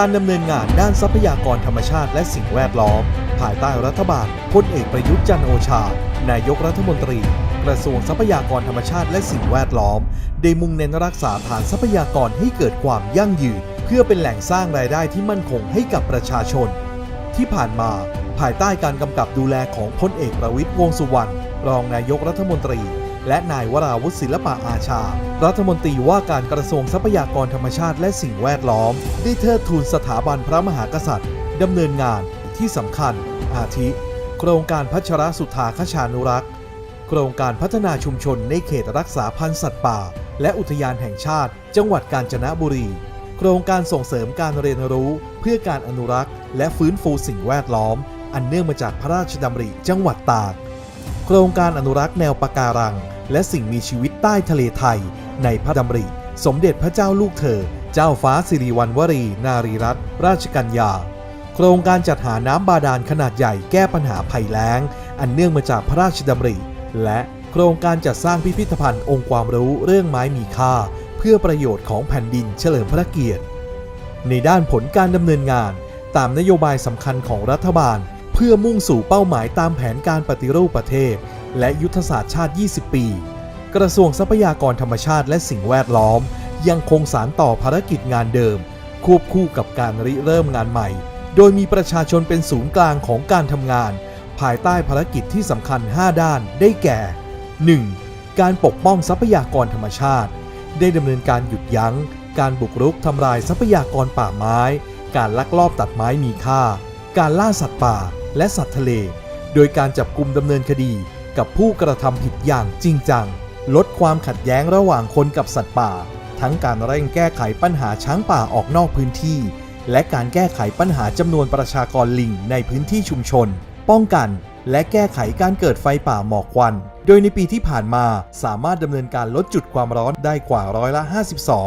การดำเนินงานด้านทรัพยากรธรรมชาติและสิ่งแวดล้อม ภายใต้รัฐบาลพลเอกประยุทธ์จันโอชา นายกรัฐมนตรี กระทรวงทรัพยากรธรรมชาติและสิ่งแวดล้อม ได้มุ่งเน้นรักษาฐานทรัพยากรให้เกิดความยั่งยืน เพื่อเป็นแหล่งสร้างรายได้ที่มั่นคงให้กับประชาชน ที่ผ่านมา ภายใต้การกำกับดูแลของพลเอกประวิตยวงสุวรรณรองนายกรัฐมนตรี และนายวราวุฒิศิลปะอาชา รัฐมนตรีว่าการกระทรวงทรัพยากรธรรมชาติและสิ่งแวดล้อม ได้เทิดทูนสถาบันพระมหากษัตริย์ดำเนินงานที่สำคัญ อาทิ โครงการพัชรสุธาคชานุรักษ์ โครงการพัฒนาชุมชนในเขตรักษาพันธุ์สัตว์ป่า และอุทยานแห่งชาติ จังหวัดกาญจนบุรี โครงการส่งเสริมการเรียนรู้ เพื่อการอนุรักษ์ และฟื้นฟูสิ่งแวดล้อม อันเนื่องมาจากพระราชดำริจังหวัดตาก โครงการอนุรักษ์แนวปะการัง และสิ่งมีชีวิตใต้ทะเลไทย ในพระดำริ สมเด็จพระเจ้าลูกเธอ เจ้าฟ้าสิริวัณวรี นารีรัตนราชกัญญา โครงการจัดหาน้ำบาดาลขนาดใหญ่แก้ปัญหาภัยแล้ง อันเนื่องมาจากพระราชดำริ และโครงการจัดสร้างพิพิธภัณฑ์องค์ความรู้เรื่องไม้มีค่า เพื่อประโยชน์ของแผ่นดินเฉลิมพระเกียรติ ในด้านผลการดำเนินงาน ตามนโยบายสำคัญของรัฐบาล เพื่อมุ่งสู่เป้าหมายตามแผนการปฏิรูปประเทศ และยุทธศาสตร์ชาติ 20 ปี กระทรวงทรัพยากรธรรมชาติและสิ่งแวดล้อม ยังคงสารต่อภารกิจงานเดิม ควบคู่กับการริเริ่มงานใหม่ โดยมีประชาชนเป็นศูนย์กลางของการทำงาน ภายใต้ภารกิจที่สำคัญ 5 ด้านได้แก่ 1. การปกป้องทรัพยากรธรรมชาติ ได้ดำเนินการหยุดยั้ง การบุกรุกทำลายทรัพยากรป่าไม้ การลักลอบตัดไม้มีค่า การล่าสัตว์ป่า และสัตว์ทะเล โดยการจับกลุ่มดำเนินคดี กับผู้กระทำผิดอย่างจริงจัง ลดความขัดแย้งระหว่างคนกับสัตว์ป่า ทั้งการเร่งแก้ไขปัญหาช้างป่าออกนอกพื้นที่ และการแก้ไขปัญหาจำนวนประชากรลิงในพื้นที่ชุมชน ป้องกันและแก้ไขการเกิดไฟป่าหมอกควัน โดยในปีที่ผ่านมาสามารถดำเนินการลดจุดความร้อนได้กว่าร้อยละ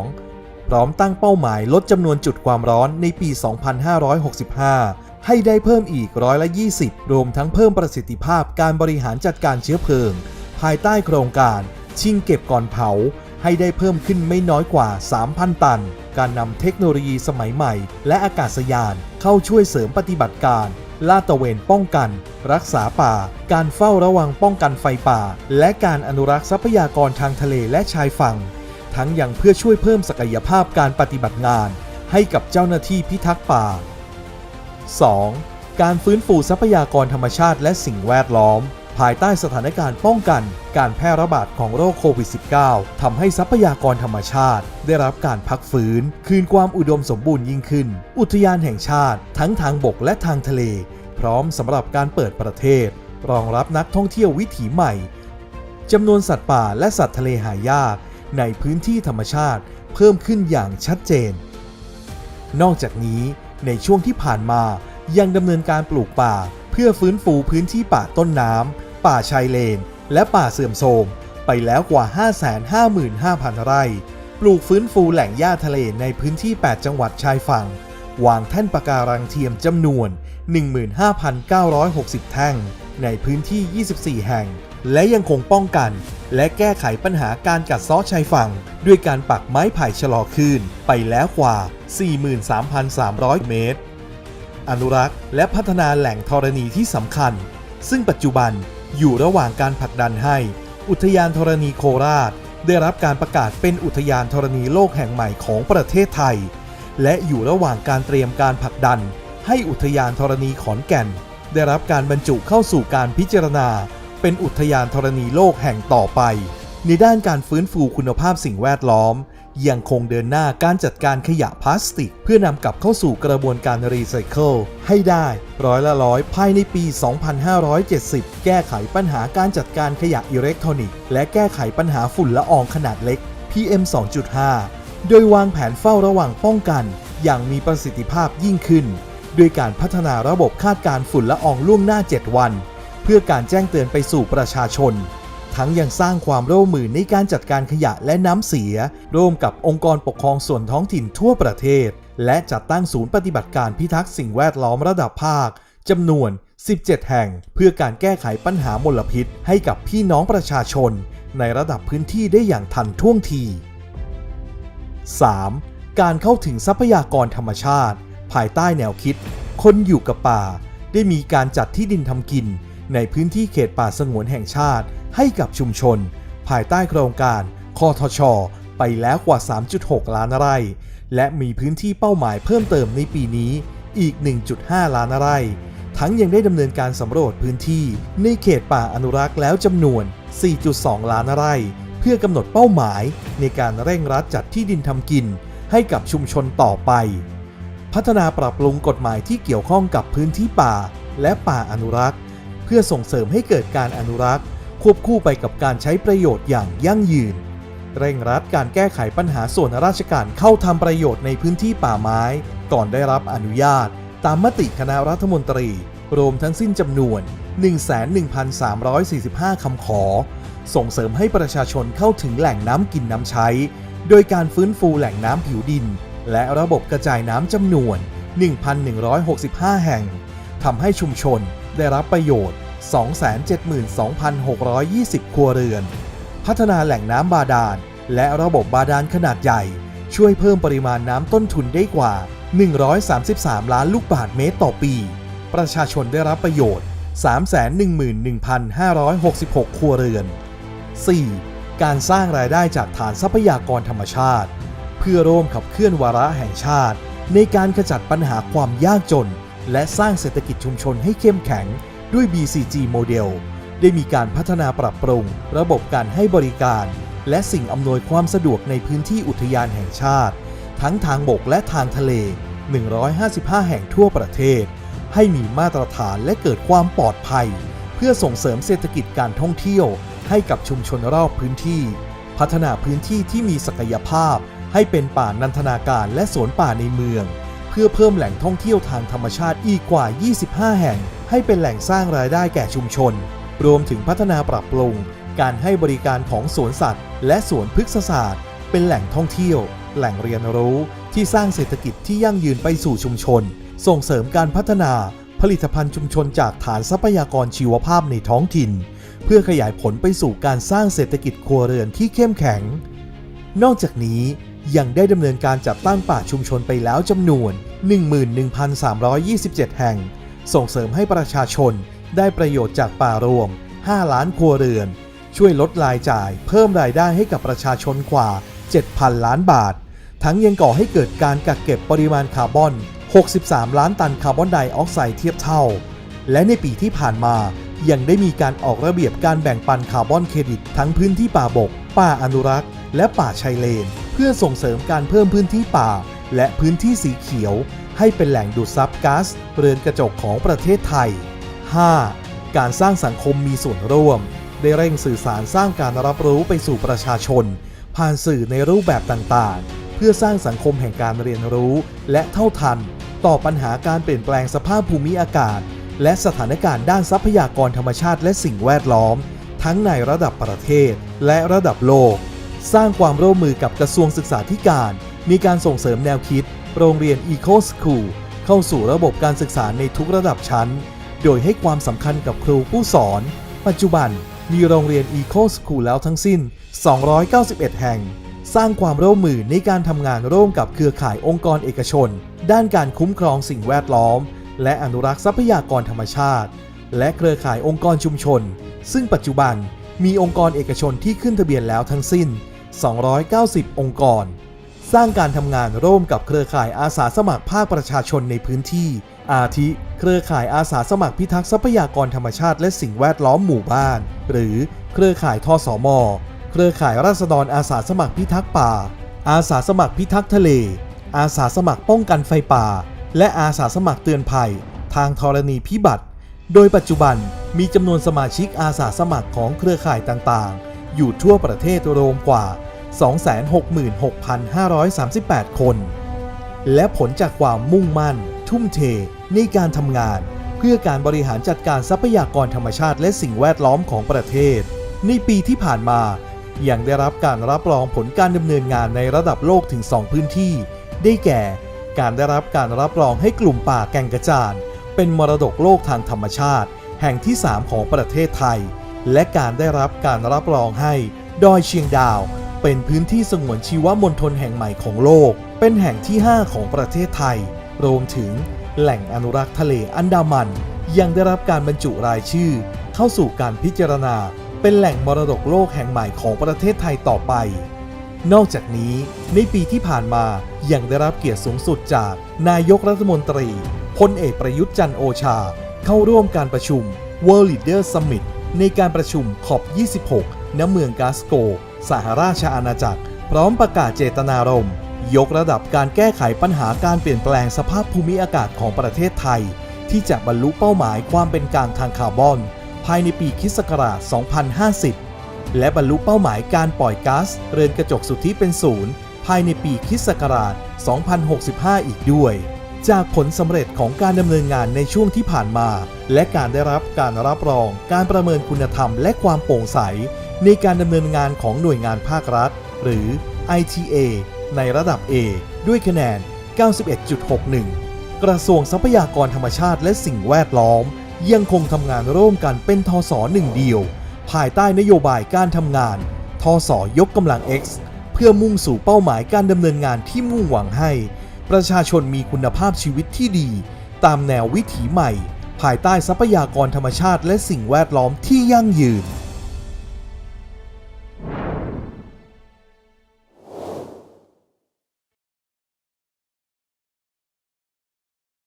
52 พร้อมตั้งเป้าหมายลดจำนวนจุดความร้อนในปี 2565 ให้ได้เพิ่มอีกร้อยละ 20 รวมทั้งเพิ่มประสิทธิภาพการบริหารจัดการเชื้อเพลิง ภายใต้โครงการ ชิงเก็บก่อนเผา ให้ได้เพิ่มขึ้นไม่น้อยกว่า 3,000 ตัน การนำเทคโนโลยีสมัยใหม่ และอากาศยานเข้าช่วยเสริมปฏิบัติการ ลาดตระเวนป้องกัน รักษาป่า การเฝ้าระวังป้องกันไฟป่า และการอนุรักษ์ทรัพยากรทางทะเลและชายฝั่ง ทั้งยังเพื่อช่วยเพิ่มศักยภาพการปฏิบัติงาน ให้กับเจ้าหน้าที่พิทักษ์ป่า 2. การฟื้นฟูทรัพยากรธรรมชาติและสิ่งแวดล้อม ภายใต้สถานการณ์ป้องกัน การแพร่ระบาดของโรคโควิด -19 ทำให้ทรัพยากรธรรมชาติ ได้รับการพักฟื้น คืนความอุดมสมบูรณ์ยิ่งขึ้น อุทยานแห่งชาติ ทั้งทางบกและทางทะเล พร้อมสำหรับการเปิดประเทศ รองรับนักท่องเที่ยววิถีใหม่จำนวนสัตว์ป่าและสัตว์ทะเลหายาก ในพื้นที่ธรรมชาติ เพิ่มขึ้นอย่างชัดเจน นอกจากนี้ ในช่วงที่ผ่านมายังดำเนินการปลูกป่า เพื่อฟื้นฟูพื้นที่ป่าต้นน้ำ ป่าชายเลน และป่าเสื่อมโทรมไปแล้วกว่า 555,000 ไร่ ปลูกฟื้นฟูแหล่งหญ้าทะเลในพื้นที่ 8 จังหวัดชายฝั่ง วางแท่นปะการังเทียมจำนวน 15,960 แท่ง ในพื้นที่ 24 แห่ง และยังคงป้องกัน และแก้ไขปัญหาการกัดเซาะชายฝั่ง ด้วยการปักไม้ไผ่ชะลอคลื่นไปแล้วกว่า 43,300 เมตร อนุรักษ์และพัฒนาแหล่งธรณีที่สำคัญ ซึ่งปัจจุบันอยู่ระหว่างการผลักดันให้ อุทยานธรณีโคราช ได้รับการประกาศเป็นอุทยานธรณีโลกแห่งใหม่ของประเทศไทย และอยู่ระหว่างการเตรียมการผลักดัน ให้อุทยานธรณีขอนแก่น ได้รับการบรรจุเข้าสู่การพิจารณา เป็นอุทยานธรณีโลกแห่งต่อไป ในด้านการฟื้นฟูคุณภาพสิ่งแวดล้อม ยังคงเดินหน้าการจัดการขยะพลาสติก เพื่อนำกลับเข้าสู่กระบวนการรีไซเคิลให้ได้ร้อยละร้อยภายในปี 2570 แก้ไขปัญหาการจัดการขยะอิเล็กทรอนิกส์และแก้ไขปัญหาฝุ่นละอองขนาดเล็ก PM 2.5 โดยวางแผนเฝ้าระวังป้องกัน อย่างมีประสิทธิภาพยิ่งขึ้น ด้วยการพัฒนาระบบคาดการฝุ่นละอองล่วงหน้า 7 วัน เพื่อการแจ้งเตือนไปสู่ประชาชน ทั้งยังสร้างความร่วมมือในการจัดการขยะและน้ำเสีย ร่วมกับองค์กรปกครองส่วนท้องถิ่นทั่วประเทศ และจัดตั้งศูนย์ปฏิบัติการพิทักษ์สิ่งแวดล้อมระดับภาคจำนวน 17 แห่ง เพื่อการแก้ไขปัญหามลพิษ ให้กับพี่น้องประชาชน ในระดับพื้นที่ได้อย่างทันท่วงที 3. การเข้าถึงทรัพยากรธรรมชาติ ภายใต้แนวคิด คนอยู่กับป่า ได้มีการจัดที่ดินทำกิน ในพื้นที่เขตป่าสงวนแห่งชาติให้กับชุมชน ภายใต้โครงการคอทช ไปแล้วกว่า 3.6 ล้านไร่ และมีพื้นที่เป้าหมายเพิ่มเติมในปีนี้อีก 1.5 ล้านไร่ ทั้งยังได้ดำเนินการสำรวจพื้นที่ในเขตป่าอนุรักษ์แล้วจำนวน 4.2 ล้านไร่ เพื่อกำหนดเป้าหมายในการเร่งรัดจัดที่ดินทำกินให้กับชุมชนต่อไป พัฒนาปรับปรุงกฎหมายที่เกี่ยวข้องกับพื้นที่ป่าและป่าอนุรักษ์ พื่อส่งเสริมให้เกิดการอนุรักษ์ ควบคู่ไปกับการใช้ประโยชน์อย่างยั่งยืน เร่งรัดการแก้ไขปัญหาส่วนราชการเข้าทำประโยชน์ในพื้นที่ป่าไม้ ก่อนได้รับอนุญาต ตามมติคณะรัฐมนตรี รวมทั้งสิ้นจำนวน 11,345 คำขอ ส่งเสริมให้ประชาชนเข้าถึงแหล่งน้ำกินน้ำใช้ โดยการฟื้นฟูแหล่งน้ำผิวดิน และระบบกระจายน้ำจำนวน 1,165 แห่งทำให้ชุมชนได้รับประโยชน์ 272,620 ครัวเรือน พัฒนาแหล่งน้ำบาดาล และระบบบาดาลขนาดใหญ่ ช่วยเพิ่มปริมาณน้ำต้นทุนได้กว่า 133 ล้านลูกบาศก์เมตรต่อปี ประชาชนได้รับประโยชน์ 311,566 ครัวเรือน 4. การสร้างรายได้จากฐานทรัพยากรธรรมชาติ เพื่อร่วมขับเคลื่อนวาระแห่งชาติ ในการขจัดปัญหาความยากจน และสร้างเศรษฐกิจชุมชนให้เข้มแข็ง ด้วย BCG โมเดลได้มีการพัฒนาปรับปรุง ระบบการให้บริการ และสิ่งอำนวยความสะดวกในพื้นที่อุทยานแห่งชาติ ทั้งทางบกและทางทะเล 155 แห่งทั่วประเทศ ให้มีมาตรฐานและเกิดความปลอดภัย เพื่อส่งเสริมเศรษฐกิจการท่องเที่ยว ให้กับชุมชนรอบพื้นที่ พัฒนาพื้นที่ที่มีศักยภาพ ให้เป็นป่านันทนาการและสวนป่าในเมือง เพื่อเพิ่มแหล่งท่องเที่ยวทางธรรมชาติอีกกว่า 25 แห่ง ให้เป็นแหล่งสร้างรายได้แก่ชุมชน รวมถึงพัฒนาปรับปรุง การให้บริการของสวนสัตว์ และสวนพฤกษศาสตร์ เป็นแหล่งท่องเที่ยว แหล่งเรียนรู้ที่สร้างเศรษฐกิจที่ยั่งยืนไปสู่ชุมชน ส่งเสริมการพัฒนา ผลิตภัณฑ์ชุมชนจากฐานทรัพยากรชีวภาพในท้องถิ่น เพื่อขยายผลไปสู่การสร้างเศรษฐกิจครัวเรือนที่เข้มแข็ง นอกจากนี้ยังได้ดำเนินการจัดตั้งป่าชุมชนไปแล้วจำนวน 11,327 แห่ง ส่งเสริมให้ประชาชนได้ประโยชน์จากป่ารวม 5 ล้านครัวเรือน ช่วยลดรายจ่าย เพิ่มรายได้ให้กับประชาชนกว่า 7,000 ล้านบาท ทั้งยังก่อให้เกิดการกักเก็บปริมาณคาร์บอน 63 ล้านตันคาร์บอนไดออกไซด์เทียบเท่า และในปีที่ผ่านมายังได้มีการออกระเบียบการแบ่งปันคาร์บอนเครดิต ทั้งพื้นที่ป่าบก ป่าอนุรักษ์ และป่าชายเลน เพื่อส่งเสริมการเพิ่มพื้นที่ป่า และพื้นที่สีเขียว ให้เป็นแหล่งดูดซับก๊าซเรือนกระจกของประเทศไทย 5. การสร้างสังคมมีส่วนร่วม ได้เร่งสื่อสารสร้างการรับรู้ไปสู่ประชาชน ผ่านสื่อในรูปแบบต่างๆ เพื่อสร้างสังคมแห่งการเรียนรู้ และเท่าทัน ต่อปัญหาการเปลี่ยนแปลงสภาพภูมิอากาศ และสถานการณ์ด้านทรัพยากรธรรมชาติและสิ่งแวดล้อม ทั้งในระดับประเทศและระดับโลก สร้างความร่วมมือกับกระทรวงศึกษาธิการ มีการส่งเสริมแนวคิด โรงเรียน Eco School เข้าสู่ระบบการศึกษาในทุกระดับชั้น โดยให้ความสำคัญกับครูผู้สอน ปัจจุบันมีโรงเรียน Eco School แล้วทั้งสิ้น 291 แห่ง สร้างความร่วมมือในการทำงานร่วมกับเครือข่ายองค์กรเอกชน ด้านการคุ้มครองสิ่งแวดล้อม และอนุรักษ์ทรัพยากรธรรมชาติ และเครือข่ายองค์กรชุมชน ซึ่งปัจจุบันมีองค์กรเอกชนที่ขึ้นทะเบียนแล้วทั้งสิ้น 290 องค์กร สร้างการทำงานร่วมกับเครือข่ายอาสาสมัครภาคประชาชนในพื้นที่ อาทิ เครือข่ายอาสาสมัครพิทักษ์ทรัพยากรธรรมชาติและสิ่งแวดล้อมหมู่บ้าน หรือเครือข่ายทสม เครือข่ายราษฎรอาสาสมัครพิทักษ์ป่า อาสาสมัครพิทักษ์ทะเล อาสาสมัครป้องกันไฟป่า และอาสาสมัครเตือนภัย ทางธรณีพิบัติ โดยปัจจุบันมีจำนวนสมาชิกอาสาสมัครของเครือข่ายต่างๆ อยู่ทั่วประเทศรวมกว่า 266,538 คน และผลจากความมุ่งมั่น ทุ่มเท ในการทำงาน เพื่อการบริหารจัดการทรัพยากรธรรมชาติและสิ่งแวดล้อมของประเทศ ในปีที่ผ่านมายังได้รับการรับรองผลการดำเนินงานในระดับโลกถึง 2 พื้นที่ ได้แก่ การได้รับการรับรองให้กลุ่มป่าแก่งกระจาน เป็นมรดกโลกทางธรรมชาติ แห่งที่ 3 ของประเทศไทย และการได้รับการรับรองให้ ดอยเชียงดาว เป็นพื้นที่สงวนชีวมณฑลแห่งใหม่ของโลก เป็นแห่งที่ 5 ของประเทศไทย รวมถึงแหล่งอนุรักษ์ทะเลอันดามัน ยังได้รับการบรรจุรายชื่อ เข้าสู่การพิจารณา เป็นแหล่งมรดกโลกแห่งใหม่ของประเทศไทยต่อไป นอกจากนี้ ในปีที่ผ่านมายังได้รับเกียรติสูงสุดจากนายกรัฐมนตรีพลเอกประยุทธ์จันโอชา เข้าร่วมการประชุม World Leader Summit ในการประชุมขอบ 26 ณ เมืองกาสโก สหราชอาณาจักร พร้อมประกาศเจตนารมณ์ ยกระดับการแก้ไขปัญหาการเปลี่ยนแปลงสภาพภูมิอากาศของประเทศไทย ที่จะบรรลุเป้าหมายความเป็นกลางทางคาร์บอน ภายในปีคิศกราช 2050 และบรรลุเป้าหมายการปล่อยก๊าซเรือนกระจกสุทธิเป็นศูนย์ภายในปีคิศกราช 2065 อีกด้วย จากผลสำเร็จของการดำเนินงานในช่วงที่ผ่านมา และการได้รับการรับรอง การประเมินคุณธรรมและความโปร่งใส ในการดำเนินงานของหน่วยงานภาครัฐ หรือ ITA ในระดับ A ด้วยคะแนน 91.61 กระทรวงทรัพยากรธรรมชาติและสิ่งแวดล้อม ยังคงทำงานร่วมกันเป็นทศหนึ่งเดียว ภายใต้นโยบายการทำงานทศยกกำลัง X เพื่อมุ่งสู่เป้าหมายการดำเนินงานที่มุ่งหวังให้ ประชาชนมีคุณภาพชีวิตที่ดี ตามแนววิถีใหม่ ภายใต้ทรัพยากรธรรมชาติและสิ่งแวดล้อมที่ยั่งยืน